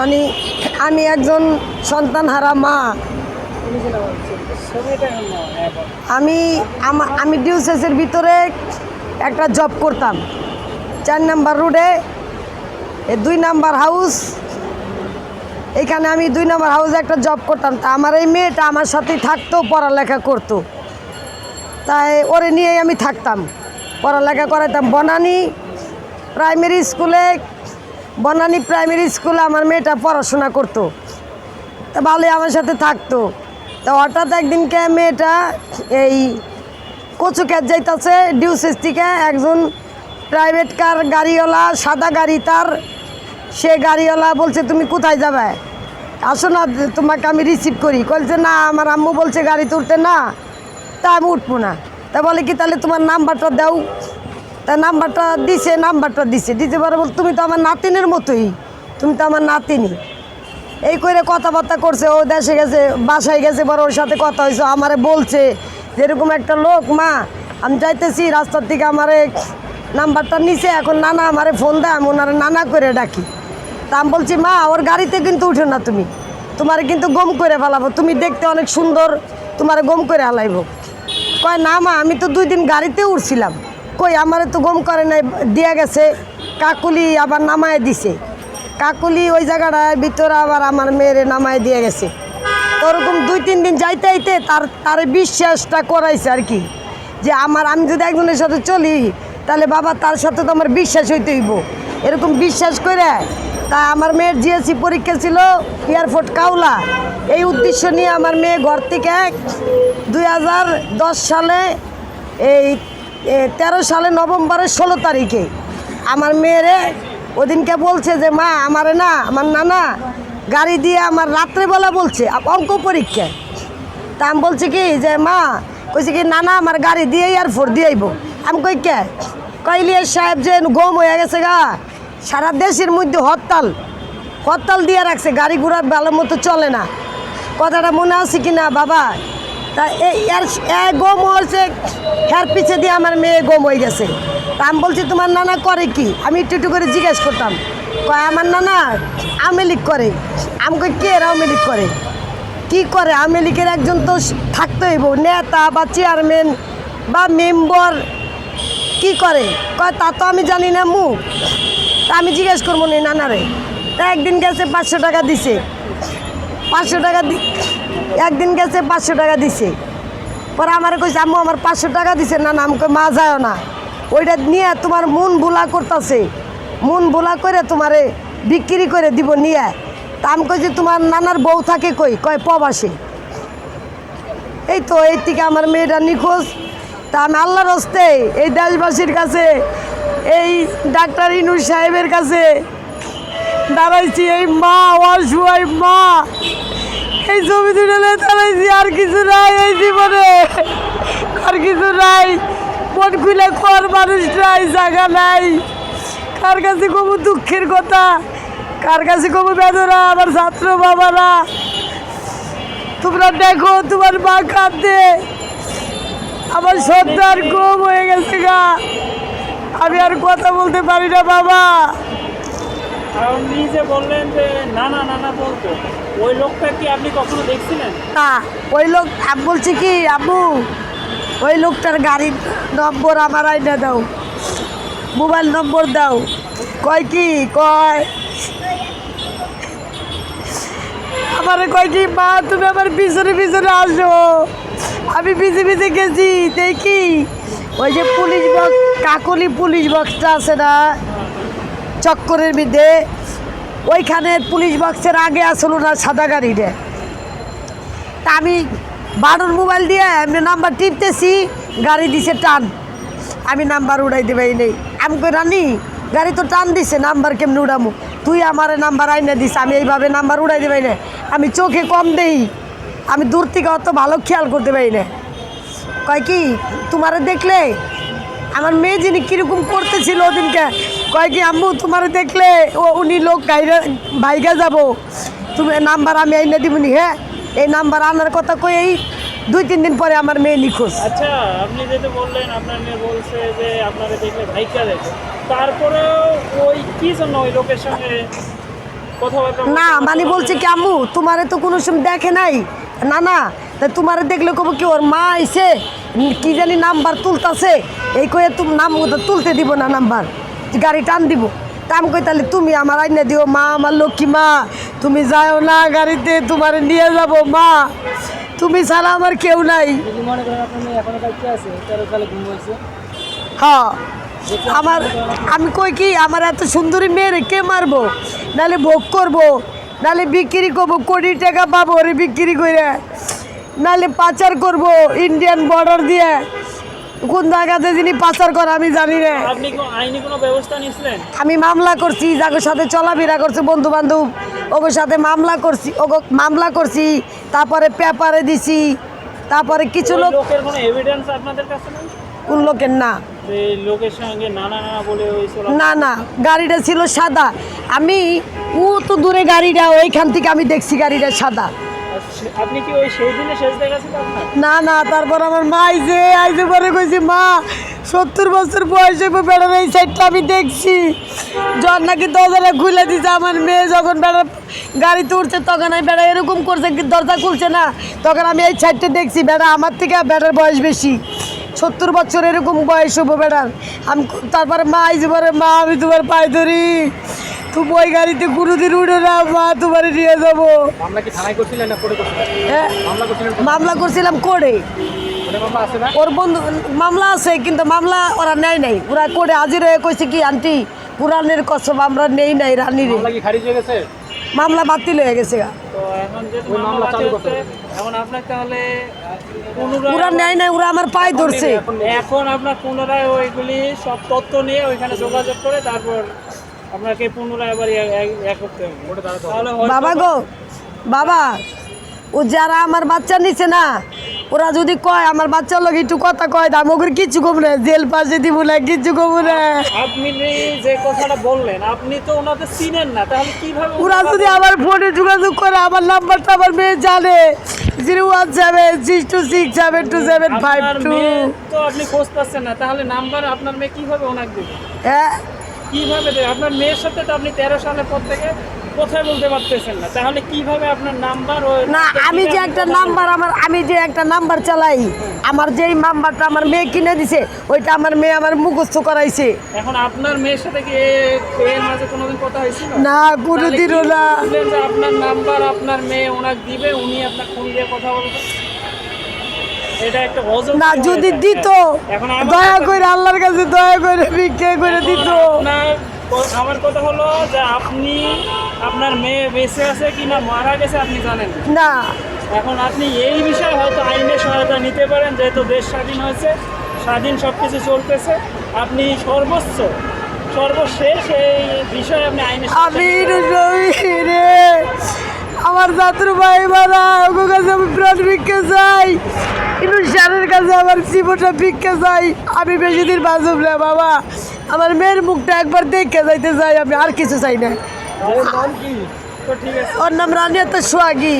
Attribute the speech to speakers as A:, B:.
A: মানে আমি একজন সন্তানহারা মা। আমি আমা- ডিউসেসের ভিতরে একটা জব করতাম। চার নাম্বার রোডে দুই নাম্বার হাউস, এখানে আমি দুই নাম্বার হাউসে একটা জব করতাম। তা আমার এই মেয়েটা আমার সাথেই থাকতো, পড়ালেখা করতো। তাই ওরে নিয়েই আমি থাকতাম। পড়ালেখা করাতাম বনানি প্রাইমারি স্কুলে বনানী প্রাইমারি স্কুলে আমার মেয়েটা পড়াশোনা করতো। তা ভালোই আমার সাথে থাকতো। তা হঠাৎ একদিনকে মেয়েটা এই কচু ক্যাট যাইতেছে, ডিউসেস থেকে একজন প্রাইভেট কার গাড়িওয়ালা, সাদা গাড়ি তার, সে গাড়িওয়ালা বলছে, তুমি কোথায় যাবে? আসো না, তোমাকে আমি রিসিভ করি। বলছে না, আমার আম্মু বলছে গাড়ি তুলতে না। তা আমি উঠবো না। তা বলে কি, তাহলে তোমার নাম্বারটা দাও। তা নাম্বারটা দিছে নাম্বারটা দিছে। দিতে পারে বল, তুমি তো আমার নাতিনের মতোই। তুমি তো আমার নাতিনি। এই করে কথাবার্তা করছে, ও দেশে গেছে, বাসায় গেছে, বড় ওর সাথে কথা হয়েছে আমারে বলছে যেরকম একটা লোক, মা, আমি যাইতেছি, রাস্তার থেকে আমারে নাম্বারটা নিছে, এখন নানা আমারে ফোন দেয়, আমি ওনারে নানা করে ডাকি। তা আমি বলছি, মা, ওর গাড়িতে কিন্তু উঠো না তুমি। তোমারে কিন্তু গম করে ফেলাবো। তুমি দেখতে অনেক সুন্দর, তোমারে গম করে হালাইব কয়, না, মা, আমি তো দুই দিন গাড়িতে উঠছিলাম। কই আমার তো গম করে নাই, দিয়া গেছে। কাকুলি আবার নামায় দিছে। কাকুলি ওই জায়গাটায় ভিতরে আবার আমার মেয়েরে নামায় দিয়ে গেছে। ওরকম দুই তিন দিন যাইতে আইতে তার তার বিশ্বাসটা করাইছে আর কি। যে আমার, আমি যদি একজনের সাথে চলি, তাহলে বাবা তার সাথে তো আমার বিশ্বাস হইতে হইব। এরকম বিশ্বাস করে তা আমার মেয়ের জিএসসি পরীক্ষা ছিল, এয়ারপোর্ট কাউলা। এই উদ্দেশ্য নিয়ে আমার মেয়ে ঘর থেকে এক দুই সালে এই তেরো সালে নভেম্বরের ষোলো তারিখে আমার মেয়েরে ওদিনকে বলছে যে, মা, আমারে না, আমার নানা গাড়ি দিয়ে আমার রাত্রেবেলা বলছে অঙ্ক পরীক্ষা তা আমি বলছি কি, যে, মা, কইছে কি, নানা, আমার গাড়ি দিয়ে এয়ারপোর্ট দিয়ে আইব। আমি কই, কে? কইলিয়া সাহেব যে গম হয়ে গেছে গা, সারা দেশের মধ্যে হরতাল হরতাল দিয়ে রাখছে, গাড়ি ঘোড়া ভালো মতো চলে না। কথাটা মনে আছে কি না বাবা? তা এর গম হয়েছে এর পিছে দিয়ে আমার মেয়ে গম হয়ে গেছে। তা আমি বলছি, তোমার নানা করে কি? আমি একটু একটু করে জিজ্ঞেস করতাম। কয়, আমার নানা আওয়ামী লীগ করে। আমি কই, কে আওয়ামী লীগ করে? কি করে? আওয়ামী লীগের একজন তো থাকতে হইব, নেতা বা চেয়ারম্যান বা মেম্বার। কি করে? কয়, তা তো আমি জানি না মুখ। তা আমি জিজ্ঞেস করব নি নানারে। তা একদিন গেছে, পাঁচশো টাকা দিছে। পাঁচশো টাকা দি একদিন গেছে পাঁচশো টাকা দিছে। পরে আমার কইছে, আম্মু, আমার পাঁচশো টাকা দিছে। না না, আমাকে মা যায় না। ওইটা নিয়ে তোমার মন ভোলা করতেছে। মন ভোলা করে তোমারে বিক্রি করে দিব নিয়ে। তা আমি কইছি, তোমার নানার বউ থাকে কই? কয়, প্রবাসে। এই তো, এই থেকে আমার মেয়েটা নিখোঁজ। তা আমি আল্লাহর হস্তে এই দেশবাসীর কাছে, এই ডাক্তার ইনু সাহেবের কাছে দাঁড়াইছি। এই মা অসুয়াই মা। এই ছবি তুলে দাঁড়াইছি আর কিছু নাই এই জীবনে। আর কিছু নাই। মন খুলে কর, মানুষ নাই, জায়গা নাই। কার কাছে কবু দুঃখের কথা? কার কাছে কবু বেদনা? আমার ছাত্র বাবারা। তোমরা দেখো, তোমার মা কাঁদে আমার সন্তান কম হয়ে গেছে গা। আমি আর কথা বলতে পারি না, বাবা।
B: আপনি যে বললেন যে নানা নানা বলতো ওই লোকটা কি আপনি কখনো দেখছিলেন?
A: না, ওই লোক, আমি বলছি কি আব্বু ওই লোকটার গাড়ির নম্বর আমার আইনা দাও। মোবাইল নম্বর দাও। কয় কি? কয়, আমার কয় কি, মা, তুমি আমার পিছনে পিছনে আসো। আমি পিছে পিছে গেছি, দেখি। ওই যে পুলিশ বক্স, কাকলি পুলিশ বক্সটা আছে না চক্করের মধ্যে। ওইখানে পুলিশ বক্সের আগে আসলো না সাদা গাড়িটা। তা আমি বারোর মোবাইল দিয়ে এমনি নাম্বার টিপতেছি, গাড়ি দিছে টান। আমি নাম্বার উড়াই দেবাই নেই। আমি কই, রানি, গাড়ি তো টান দিছে, নাম্বার কেমনি উড়ামু? তুই আমার নাম্বার আইনে দিস, আমি এইভাবে নাম্বার উড়াই দেবাই না আমি চোখে কম দেই, আমি দূর থেকে অত ভালো খেয়াল করতে পারি না কয় কি, তোমারে দেখলে? আমার মেয়ে যিনি কীরকম করতেছিল ওদিনকে কয় কি আম্মু তোমারে দেখলে ও উনি লোক গাইরা ভাইগা যাব। তুমি নাম্বার আমি আইনে দিবনি হ্যাঁ? এই নাম্বার আনার কথা কই এই দুই তিন দিন পরে আমার মেয়ে নিখোঁজ।
B: আচ্ছা আপনি যেটা বললেন আপনার মেয়ে বলছে যে আপনারা দেখলে ভাইকা তারপরেও ওই কি জন্য ওই লোকের সঙ্গে
A: না মানে বলছে কি আম্মু তোমারে তো কোনো সময় দেখে নাই। না না তা তোমারে দেখলে কব কি ওর মা আইছে? কি জানি নাম্বার তুলতাছে? এই কয়ে তুমি নাম তুলতে দিব না নাম্বার। গাড়ি টান দিব। তা আমি কই তাহলে তুমি আমার আইনা দিও মা আমার লক্ষ্মী মা। তুমি যাও না গাড়িতে তোমার নিয়ে যাব মা। তুমি ছাড়া আমার কেউ নাই।
C: মেয়ে
A: হ্যাঁ আমার আমি কই কি আমার এত সুন্দরী মেয়েরে কে মারবো? নালে ভোগ করব নালে বিক্রি করব কোটি টাকা পাবো রে বিক্রি করে নালে পাচার করব ইন্ডিয়ান বর্ডার দিয়ে। কোন জায়গাতে যিনি পাচার করে আমি জানি না
B: আপনি আইনি কোনো ব্যবস্থা নিয়েছিলেন?
A: আমি মামলা করছি যাদের সাথে চলাফেরা করছে বন্ধু বান্ধব ওগোর সাথে মামলা করছি ওগো মামলা করছি তারপরে পেপারে দিছি তারপরে কিছু লোক
B: লোকের কোনো এভিডেন্স আপনাদের কাছে নেই?
A: কোন লোকের না।
B: লোকের সঙ্গে নানা নানা বলে
A: না না গাড়িটা ছিল সাদা। আমি ও তো দূরে গাড়িটা ওইখান থেকে আমি দেখছি গাড়িটা সাদা।
B: আপনি কি ওই সেই দিনে দেখাচ্ছেন আপনার?
A: না না, তারপর আমার মা আইছে আইসে পরে কইছি, মা, সত্তর বছর বয়সে বেড়ার এই সাইডটা আমি দেখছি। জন নাকি দরজাটা খুলে দিছে, আমার মেয়ে যখন বেড়া গাড়িতে উঠছে, তখন আমি বেড়া এরকম করছে দরজা খুলছে না? তখন আমি এই সাইডটা দেখছি, বেড়া আমার থেকে বেড়ার বয়স বেশি। সত্তর বছর এরকম বয়স হব বেড়ার। আমি তারপরে মা আইসে পরে, মা, আমি তোমার পায়ে ধরি। তুমি ওই গাড়িতে কোনোদিন উঠে না মা তোমার নিয়ে যাব।
C: মামলা
A: হ্যাঁ?
C: মামলা করছিলেন
A: মামলা করছিলাম করে
C: ওটা মামলা আছে না?
A: ওর বন্ধু মামলা আছে কিন্তু মামলা ওরা নেয় নাই। ওরা করে হাজির হয়ে কইছে কি আন্টি পুরানের কসম আমরা নেই নাই রানীরে
C: মামলা কি খারিজ হয়ে গেছে?
A: মামলা বাতিল হয়ে গেছে ওরা নেয় নাই ওরা আমার পায়ে ধরছে।
B: এখন আপনার পুনরায় ওইগুলি সব তথ্য নিয়ে ওইখানে যোগাযোগ করে তারপর আপনাকে পুনরায় আবার করতে হবে। তাহলে
A: বাবা গো বাবা ও যারা আমার বাচ্চা নিছে না ওরা যদি কয় আমার বাচ্চার লোক একটু কথা কয় দাম ওগুলো কিচ্ছু কম না জেল পাশে দিব না কিচ্ছু কম না
B: আপনি যে কথাটা বললেন আপনি তো ওনাদের চিনেন না তাহলে কীভাবে
A: ওরা যদি আমার ফোনে যোগাযোগ করে আমার নাম্বারটা আমার মেয়ে জানে। Zero one seven six two six seven two seven five
B: আপনার
A: টু
B: মেয়ে তো আপনি খোঁজ পাচ্ছেন না তাহলে নাম্বার আপনার মেয়ে কীভাবে ওনাকে দেবে?
A: হ্যাঁ?
B: কীভাবে আপনার মেয়ের সাথে তো আপনি তেরো সালের পর থেকে কোথায় বলতে পারতেছেন না। তাহলে কীভাবে আপনার নাম্বার
A: না আমি যে একটা নাম্বার আমার আমি যে একটা নাম্বার চালাই আমার যেই নাম্বারটা আমার মেয়ে কিনে দিছে ওইটা আমার মেয়ে আমার মুখস্থ করাইছে।
B: এখন আপনার মেয়ের সাথে কি এর মাঝে কোনোদিন কথা হয়েছিল
A: না? কোনোদিনও না।
B: আপনার নাম্বার আপনার মেয়ে ওনাকে দিবে উনি আপনার ফোন দিয়ে কথা বলবেন
A: না যদি। দিত দয়া করে আল্লাহর কাছে দয়া করে ভিক্ষে করে দিত।
B: আমার কথা হলো যে আপনি আপনার মেয়ে বেঁচে আছে কিনা মারা গেছে আপনি জানেন না।
A: না।
B: এখন আপনি এই বিষয়ে হয়তো আইনের সহায়তা নিতে পারেন যেহেতু দেশ স্বাধীন হয়েছে স্বাধীন সব কিছু চলতেছে। আপনি সর্বোচ্চ সর্বশেষ এই বিষয়ে আপনি আইনের
A: আমি আমার জাতুর ভাই মারা ওর কাছে আমি প্রাণ ভিক্ষে চাই কিন্তু স্যারের কাছে আমার জীবনটা ভিক্ষে চাই। আমি বেশি দিন বাঁচব না বাবা। আমার মেয়ের মুখটা একবার দেখে যাইতে চাই আমি আর কিছু চাই না।
C: ওর নাম কি?
B: তো ঠিক আছে।
A: ওর নাম রানিয়া তো সোহাগী।